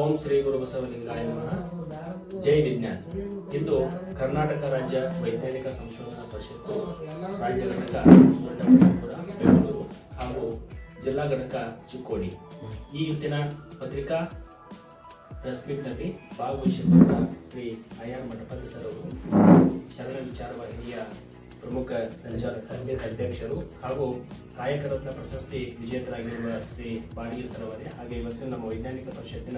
ಓಂ ಶ್ರೀ ಗುರು ಬಸವಲಿಂಗಾಯ ಜೈ ವಿಜ್ಞಾನ. ಇಂದು ಕರ್ನಾಟಕ ರಾಜ್ಯ ವೈಜ್ಞಾನಿಕ ಸಂಶೋಧನಾ ಪರಿಷತ್ತು ರಾಜ್ಯ ಘಟಕ ದೊಡ್ಡಬಳ್ಳಾಪುರ ಹಾಗೂ ಜಿಲ್ಲಾ ಘಟಕ ಚಿಕ್ಕೋಡಿ. ಈ ದಿನ ಪತ್ರಿಕಾ ಪ್ರೆಸ್ ಮೀಟ್ನಲ್ಲಿ ಶ್ರೀ ಅಯ್ಯರ್ ಮಠಪತಿ ಸರ್ ಅವರು. ಶರಣ ವಿಚಾರವಾಹಿನಿಯ ಪ್ರಮುಖ ಸಂಚಾಲಕ ಅಧ್ಯಕ್ಷರು ಹಾಗೂ ಕಾಯಕ ಪ್ರಶಸ್ತಿ ವಿಜೇತರಾಗಿರುವ ಶ್ರೀ ಬಾಡಿಗೆ ಸರವರೆ ಹಾಗೆ ಇವತ್ತಿನ ನಮ್ಮ ವೈಜ್ಞಾನಿಕ ಪರಿಷತ್ತಿನ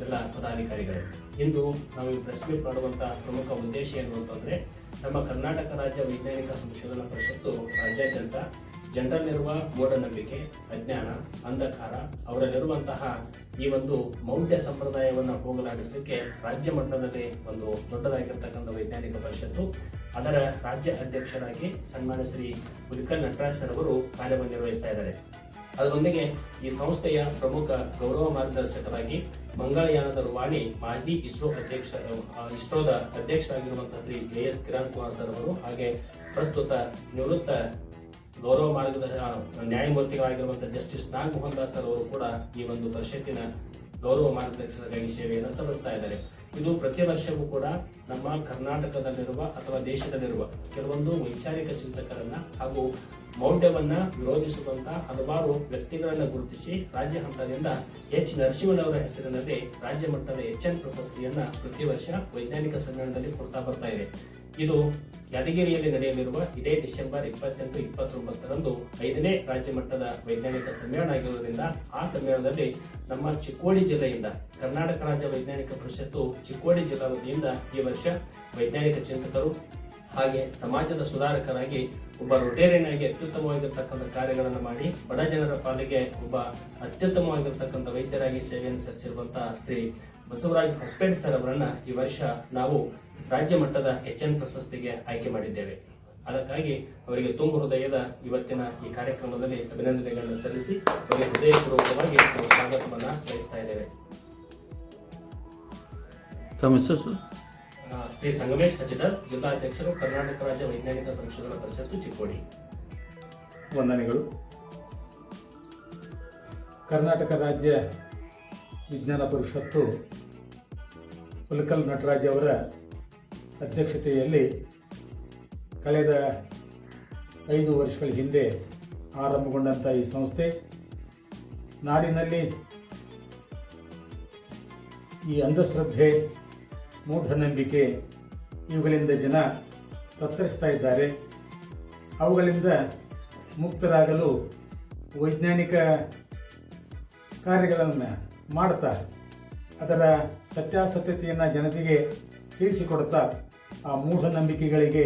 ಎಲ್ಲ ಪದಾಧಿಕಾರಿಗಳು. ಇಂದು ನಾವು ಪ್ರೆಸ್ ಮೀಟ್ ಮಾಡುವಂತ ಪ್ರಮುಖ ಉದ್ದೇಶ ಏನು ಅಂತಂದ್ರೆ, ನಮ್ಮ ಕರ್ನಾಟಕ ರಾಜ್ಯ ವೈಜ್ಞಾನಿಕ ಸಂಶೋಧನಾ ಪರಿಷತ್ತು ರಾಜ್ಯಾದ್ಯಂತ ಜನರಲ್ಲಿರುವ ಮೂಢನಂಬಿಕೆ, ಅಜ್ಞಾನ, ಅಂಧಕಾರ, ಅವರಲ್ಲಿರುವಂತಹ ಈ ಒಂದು ಮೌಢ್ಯ ಸಂಪ್ರದಾಯವನ್ನು ಹೋಗಲಾಡಿಸಲಿಕ್ಕೆ ರಾಜ್ಯ ಮಟ್ಟದಲ್ಲಿ ಒಂದು ದೊಡ್ಡದಾಗಿರ್ತಕ್ಕಂಥ ವೈಜ್ಞಾನಿಕ ಪರಿಷತ್ತು, ಅದರ ರಾಜ್ಯ ಅಧ್ಯಕ್ಷರಾಗಿ ಸನ್ಮಾನ್ಯ ಶ್ರೀ ಹುಲಿಕಲ್ ನಟರಾಜ್ ಸರ್ ಅವರು ಕಾರ್ಯವನ್ನು ನಿರ್ವಹಿಸ್ತಾ ಇದ್ದಾರೆ. ಅದರೊಂದಿಗೆ ಈ ಸಂಸ್ಥೆಯ ಪ್ರಮುಖ ಗೌರವ ಮಾರ್ಗದರ್ಶಕರಾಗಿ ಮಂಗಳಯಾನದ ರುವಾಣಿ ಮಾಜಿ ಇಸ್ರೋ ಅಧ್ಯಕ್ಷ ಇಸ್ರೋದ ಅಧ್ಯಕ್ಷರಾಗಿರುವಂತಹ Shri A S Kiran Kumar sir ಅವರು, ಹಾಗೆ ಪ್ರಸ್ತುತ ನಿವೃತ್ತ ಗೌರವ ಮಾಡಿದ ನ್ಯಾಯಮೂರ್ತಿಗಳಾಗಿರುವಂತಹ ಜಸ್ಟಿಸ್ ನಾಗ್ ಮೋಹನ್ ದಾಸ್ ಅವರು ಕೂಡ ಈ ಒಂದು ಪರಿಷತ್ತಿನ ಗೌರವ ಮಾರ್ಗದರ್ಶಕರಾಗಿ ಸೇವೆಯನ್ನು ಸಲ್ಲಿಸ್ತಾ ಇದ್ದಾರೆ. ಇದು ಪ್ರತಿ ವರ್ಷವೂ ಕೂಡ ನಮ್ಮ ಕರ್ನಾಟಕದಲ್ಲಿರುವ ಅಥವಾ ದೇಶದಲ್ಲಿರುವ ಕೆಲವೊಂದು ವೈಚಾರಿಕ ಚಿಂತಕರನ್ನ ಹಾಗೂ ಮೌಢ್ಯವನ್ನ ವಿರೋಧಿಸುವಂತ ಹಲವಾರು ವ್ಯಕ್ತಿಗಳನ್ನು ಗುರುತಿಸಿ ರಾಜ್ಯ ಹಂತದಿಂದ ಎಚ್. ನರಸಿಂಹನವರ ಹೆಸರಿನಲ್ಲಿ ರಾಜ್ಯ ಮಟ್ಟದ ಎಚ್. ಎನ್. ಪ್ರಶಸ್ತಿಯನ್ನ ಪ್ರತಿ ವರ್ಷ ವೈಜ್ಞಾನಿಕ ಸಮ್ಮೇಳನದಲ್ಲಿ ಕೊಡ್ತಾ ಬರ್ತಾ ಇದೆ. ಇದು ಯಾದಗಿರಿಯಲ್ಲಿ ನಡೆಯಲಿರುವ ಇದೇ ಡಿಸೆಂಬರ್ ಇಪ್ಪತ್ತೆಂಟು, ಇಪ್ಪತ್ತೊಂಬತ್ತರಂದು ಐದನೇ ರಾಜ್ಯ ಮಟ್ಟದ ವೈಜ್ಞಾನಿಕ ಸಮ್ಮೇಳನ ಆಗಿರುವುದರಿಂದ ಆ ಸಮ್ಮೇಳನದಲ್ಲಿ ನಮ್ಮ ಚಿಕ್ಕೋಡಿ ಜಿಲ್ಲೆಯಿಂದ ಕರ್ನಾಟಕ ರಾಜ್ಯ ವೈಜ್ಞಾನಿಕ ಪರಿಷತ್ತು ಚಿಕ್ಕೋಡಿ ಜಿಲ್ಲಾ ವತಿಯಿಂದ ಈ ವರ್ಷ ವೈಜ್ಞಾನಿಕ ಚಿಂತಕರು ಹಾಗೆ ಸಮಾಜದ ಸುಧಾರಕರಾಗಿ ಒಬ್ಬ ರೊಟೇರಿಯನ್ ಆಗಿ ಅತ್ಯುತ್ತಮವಾಗಿರ್ತಕ್ಕಂಥ ಕಾರ್ಯಗಳನ್ನು ಮಾಡಿ ಬಡ ಜನರ ಪಾಲಿಗೆ ಒಬ್ಬ ಅತ್ಯುತ್ತಮವಾಗಿರ್ತಕ್ಕಂಥ ವೈದ್ಯರಾಗಿ ಸೇವೆಯನ್ನು ಸಲ್ಲಿಸಿರುವಂತಹ ಶ್ರೀ ಬಸವರಾಜ್ ಹೊಸಪೇಟ್ ಸರ್ ಅವರನ್ನ ಈ ವರ್ಷ ನಾವು ರಾಜ್ಯ ಮಟ್ಟದ ಎಚ್ ಎನ್ ಪ್ರಶಸ್ತಿಗೆ ಆಯ್ಕೆ ಮಾಡಿದ್ದೇವೆ. ಅದಕ್ಕಾಗಿ ಅವರಿಗೆ ತುಂಬ ಹೃದಯದ ಇವತ್ತಿನ ಈ ಕಾರ್ಯಕ್ರಮದಲ್ಲಿ ಅಭಿನಂದನೆಗಳನ್ನು ಸಲ್ಲಿಸಿ ಅವರಿಗೆ ಹೃದಯಪೂರ್ವಕವಾಗಿ ನಾವು ಸ್ವಾಗತವನ್ನ ಬಯಸ್ತಾ ಇದ್ದೇವೆ. ಶ್ರೀ ಸಂಗಮೇಶ್ ಹಜಿಡರ್ ಜಿಲ್ಲಾಧ್ಯಕ್ಷರು ಕರ್ನಾಟಕ ರಾಜ್ಯ ವೈಜ್ಞಾನಿಕ ಸಂಶೋಧನಾ ಪರಿಷತ್ತು ಚಿಕ್ಕೋಡಿ. ವಂದನೆಗಳು. ಕರ್ನಾಟಕ ರಾಜ್ಯ ವಿಜ್ಞಾನ ಪರಿಷತ್ತು ಹುಲಕಲ್ ನಟರಾಜ್ ಅವರ ಅಧ್ಯಕ್ಷತೆಯಲ್ಲಿ ಕಳೆದ ಐದು ವರ್ಷಗಳ ಹಿಂದೆ ಆರಂಭಗೊಂಡಂಥ ಈ ಸಂಸ್ಥೆ. ನಾಡಿನಲ್ಲಿ ಈ ಅಂಧಶ್ರದ್ಧೆ, ಮೂಢನಂಬಿಕೆ ಇವುಗಳಿಂದ ಜನ ತತ್ತರಿಸ್ತಾ ಇದ್ದಾರೆ. ಅವುಗಳಿಂದ ಮುಕ್ತರಾಗಲು ವೈಜ್ಞಾನಿಕ ಕಾರ್ಯಗಳನ್ನು ಮಾಡ್ತಾ, ಅದರ ಸತ್ಯಾಸತ್ಯತೆಯನ್ನು ಜನತೆಗೆ ತಿಳಿಸಿಕೊಡ್ತಾ ಆ ಮೂಢನಂಬಿಕೆಗಳಿಗೆ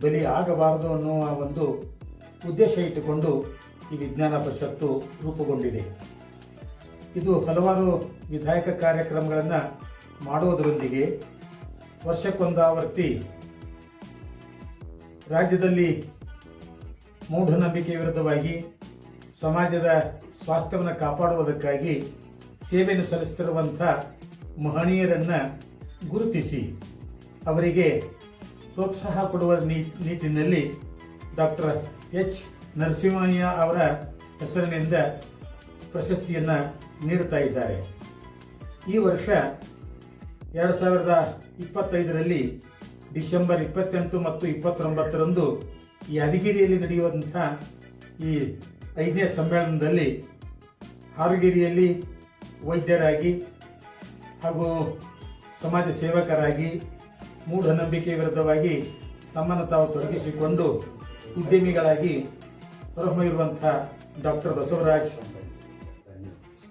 ಬಲಿ ಆಗಬಾರದು ಅನ್ನುವ ಒಂದು ಉದ್ದೇಶ ಇಟ್ಟುಕೊಂಡು ಈ ವಿಜ್ಞಾನ ಪರಿಷತ್ತು ರೂಪುಗೊಂಡಿದೆ. ಇದು ಹಲವಾರು ವಿಧಾಯಕ ಕಾರ್ಯಕ್ರಮಗಳನ್ನು ಮಾಡುವುದರೊಂದಿಗೆ ವರ್ಷಕ್ಕೊಂದಾವರ್ತಿ ರಾಜ್ಯದಲ್ಲಿ ಮೂಢನಂಬಿಕೆ ವಿರುದ್ಧವಾಗಿ ಸಮಾಜದ ಸ್ವಾಸ್ಥ್ಯವನ್ನು ಕಾಪಾಡುವುದಕ್ಕಾಗಿ ಸೇವೆಯನ್ನು ಸಲ್ಲಿಸುತ್ತಿರುವಂಥ ಮಹನೀಯರನ್ನು ಗುರುತಿಸಿ ಅವರಿಗೆ ಪ್ರೋತ್ಸಾಹ ಕೊಡುವ ನಿಟ್ಟಿನಲ್ಲಿ ಡಾಕ್ಟರ್ ಎಚ್. ನರಸಿಂಹಯ್ಯ ಅವರ ಹೆಸರಿನಿಂದ ಪ್ರಶಸ್ತಿಯನ್ನು ನೀಡುತ್ತಾ ಇದ್ದಾರೆ. ಈ ವರ್ಷ ಎರಡು ಸಾವಿರದ ಇಪ್ಪತ್ತೈದರಲ್ಲಿ ಡಿಸೆಂಬರ್ ಇಪ್ಪತ್ತೆಂಟು ಮತ್ತು ಇಪ್ಪತ್ತೊಂಬತ್ತರಂದು ಯಾದಗಿರಿಯಲ್ಲಿ ನಡೆಯುವಂಥ ಈ ಐದನೇ ಸಮ್ಮೇಳನದಲ್ಲಿ ಹಾರುಗಿರಿಯಲ್ಲಿ ವೈದ್ಯರಾಗಿ ಹಾಗೂ ಸಮಾಜ ಸೇವಕರಾಗಿ ಮೂಢನಂಬಿಕೆ ವಿರುದ್ಧವಾಗಿ ತಮ್ಮನ್ನು ತಾವು ತೊಡಗಿಸಿಕೊಂಡು ಉದ್ಯಮಿಗಳಾಗಿ ಹೊರಹೊಮ್ಮಿರುವಂಥ ಡಾಕ್ಟರ್ ಬಸವರಾಜ್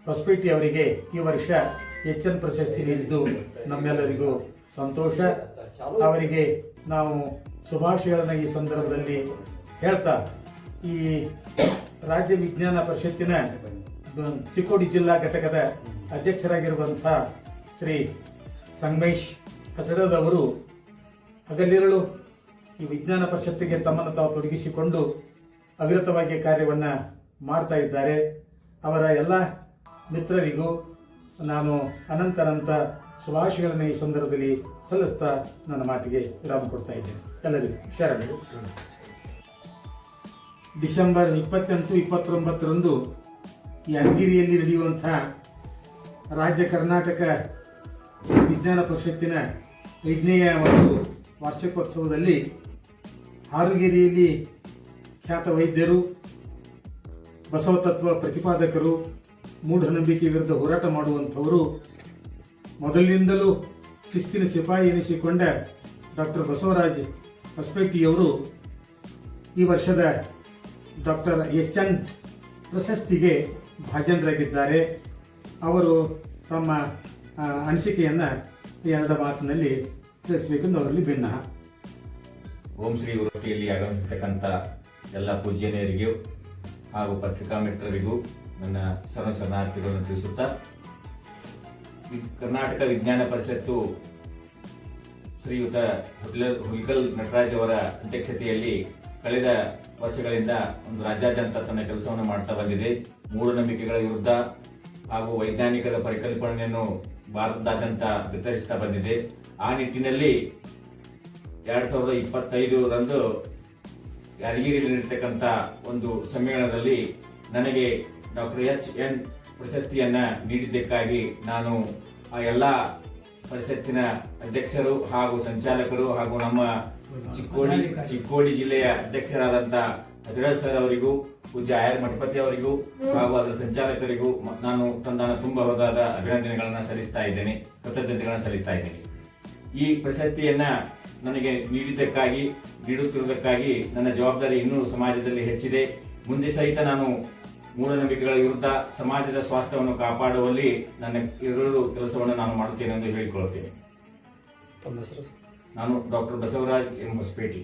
ಹೊಸಪೇಟೆ ಅವರಿಗೆ ಈ ವರ್ಷ ಎಚ್ ಎನ್ ಪ್ರಶಸ್ತಿ ನೀಡಿದ್ದು ನಮ್ಮೆಲ್ಲರಿಗೂ ಸಂತೋಷ. ಅವರಿಗೆ ನಾವು ಶುಭಾಶಯಗಳನ್ನು ಈ ಸಂದರ್ಭದಲ್ಲಿ ಹೇಳ್ತಾ, ಈ ರಾಜ್ಯ ವಿಜ್ಞಾನ ಪರಿಷತ್ತಿನ ಚಿಕ್ಕೋಡಿ ಜಿಲ್ಲಾ ಘಟಕದ ಅಧ್ಯಕ್ಷರಾಗಿರುವಂಥ ಶ್ರೀ ಸಂಗಮೇಶ್ ಹಸಡದವರು ಹಗಲಿರಳು ಈ ವಿಜ್ಞಾನ ಪರಿಷತ್ತಿಗೆ ತಮ್ಮನ್ನು ತಾವು ತೊಡಗಿಸಿಕೊಂಡು ಅವಿರತವಾಗಿ ಕಾರ್ಯವನ್ನು ಮಾಡ್ತಾ ಇದ್ದಾರೆ. ಅವರ ಎಲ್ಲ ಮಿತ್ರರಿಗೂ ನಾನು ಅನಂತರಂತ ಅನಂತ ಶುಭಾಶಯಗಳನ್ನು ಈ ಸಂದರ್ಭದಲ್ಲಿ ಸಲ್ಲಿಸ್ತಾ ನನ್ನ ಮಾತಿಗೆ ವಿರಾಮ ಕೊಡ್ತಾ ಇದ್ದೇನೆ. ಎಲ್ಲರಿಗೂ ಶರಣರು. ಡಿಸೆಂಬರ್ ಇಪ್ಪತ್ತೆಂಟು, ಇಪ್ಪತ್ತೊಂಬತ್ತರಂದು ಈ ಅಂಗಿರಿಯಲ್ಲಿ ನಡೆಯುವಂತಹ ರಾಜ್ಯ ಕರ್ನಾಟಕ ವಿಜ್ಞಾನ ಪರಿಷತ್ತಿನ ಐದನೆಯ ಒಂದು ವಾರ್ಷಿಕೋತ್ಸವದಲ್ಲಿ ಹಾರುಗೇರಿಯಲ್ಲಿ ಖ್ಯಾತ ವೈದ್ಯರು ಬಸವ ತತ್ವ ಪ್ರತಿಪಾದಕರು, ಮೂಢನಂಬಿಕೆ ವಿರುದ್ಧ ಹೋರಾಟ ಮಾಡುವಂಥವರು, ಮೊದಲಿನಿಂದಲೂ ಶಿಸ್ತಿನ ಸಿಪಾಯಿ ಎನಿಸಿಕೊಂಡ ಡಾಕ್ಟರ್ ಬಸವರಾಜ್ ಹೊಸಪೇಟಿಯವರು ಈ ವರ್ಷದ ಡಾಕ್ಟರ್ ಎಚ್ ಎನ್ ಪ್ರಶಸ್ತಿಗೆ ಭಾಜನರಾಗಿದ್ದಾರೆ. ಅವರು ತಮ್ಮ ಅನಿಸಿಕೆಯನ್ನು ಎರಡು ಮಾತಿನಲ್ಲಿ ತಿಳಿಸಬೇಕೆಂದು ಅವರಲ್ಲಿ ಭಿನ್ನ. ಓಂ ಶ್ರೀ ವೃತ್ತಿಯಲ್ಲಿ ಆಗಮಿಸಿರ್ತಕ್ಕಂಥ ಎಲ್ಲ ಪೂಜ್ಯನೆಯರಿಗೂ ಹಾಗೂ ಪತ್ರಿಕಾ ಮಿತ್ರರಿಗೂ ನನ್ನ ಶರಣ ಶರಣಾರ್ಥಿಗಳನ್ನು ತಿಳಿಸುತ್ತಾ ಕರ್ನಾಟಕ ವಿಜ್ಞಾನ ಪರಿಷತ್ತು ಶ್ರೀಯುತ ಹುಡ್ಲ- ಹುಲ್ಕಲ್ ನಟರಾಜ್ ಅವರ ಅಧ್ಯಕ್ಷತೆಯಲ್ಲಿ ಕಳೆದ ವರ್ಷಗಳಿಂದ ಒಂದು ರಾಜ್ಯಾದ್ಯಂತ ತನ್ನ ಕೆಲಸವನ್ನು ಮಾಡ್ತಾ ಬಂದಿದೆ. ಮೂಢನಂಬಿಕೆಗಳ ವಿರುದ್ಧ ಹಾಗೂ ವೈಜ್ಞಾನಿಕದ ಪರಿಕಲ್ಪನೆಯನ್ನು ಭಾರತದಾದ್ಯಂತ ವಿತರಿಸ್ತಾ ಬಂದಿದೆ. ಆ ನಿಟ್ಟಿನಲ್ಲಿ ಎರಡ್ ಸಾವಿರದ ಇಪ್ಪತ್ತೈದರಂದು ಯಾದಗಿರಿಯಲ್ಲಿ ನಡೀತಕ್ಕಂಥ ಒಂದು ಸಮ್ಮೇಳನದಲ್ಲಿ ನನಗೆ ಡಾಕ್ಟರ್ ಎಚ್ ಎನ್ ಪ್ರಶಸ್ತಿಯನ್ನ ನೀಡಿದ್ದಕ್ಕಾಗಿ ನಾನು ಆ ಎಲ್ಲ ಪರಿಷತ್ತಿನ ಅಧ್ಯಕ್ಷರು ಹಾಗೂ ಸಂಚಾಲಕರು ಹಾಗೂ ನಮ್ಮ ಚಿಕ್ಕೋಡಿ ಚಿಕ್ಕೋಡಿ ಜಿಲ್ಲೆಯ ಅಧ್ಯಕ್ಷರಾದಂಥ ಹಜರತ್ ಸರ್ ಅವರಿಗೂ ಪೂಜ್ಯ ಆಯರ್ ಮಠಪತಿ ಅವರಿಗೂ ಹಾಗೂ ಅದರ ಸಂಚಾಲಕರಿಗೂ ನಾನು ತಂದಾನ ತುಂಬ ಹೋದಾದ ಅಭಿನಂದನೆಗಳನ್ನ ಸಲ್ಲಿಸ್ತಾ ಇದ್ದೇನೆ ಕೃತಜ್ಞತೆಗಳನ್ನ ಸಲ್ಲಿಸ್ತಾ ಇದ್ದೇನೆ. ಈ ಪ್ರಶಸ್ತಿಯನ್ನ ನನಗೆ ನೀಡಿದ್ದಕ್ಕಾಗಿ ನೀಡುತ್ತಿರುವುದಕ್ಕಾಗಿ ನನ್ನ ಜವಾಬ್ದಾರಿ ಇನ್ನೂ ಸಮಾಜದಲ್ಲಿ ಹೆಚ್ಚಿದೆ. ಮುಂದೆ ಸಹಿತ ನಾನು ಮೂಢನಂಬಿಕೆಗಳ ವಿರುದ್ಧ ಸಮಾಜದ ಸ್ವಾಸ್ಥ್ಯವನ್ನು ಕಾಪಾಡುವಲ್ಲಿ ನನ್ನ ಇರುವ ಕೆಲಸವನ್ನು ನಾನು ಮಾಡುತ್ತೇನೆ ಎಂದು ಹೇಳಿಕೊಳ್ಳುತ್ತೇನೆ. ತಮ್ಮ ಹೆಸರು? ನಾನು ಡಾಕ್ಟರ್ ಬಸವರಾಜ್ ಎಂ ಹೊಸಪೇಟಿ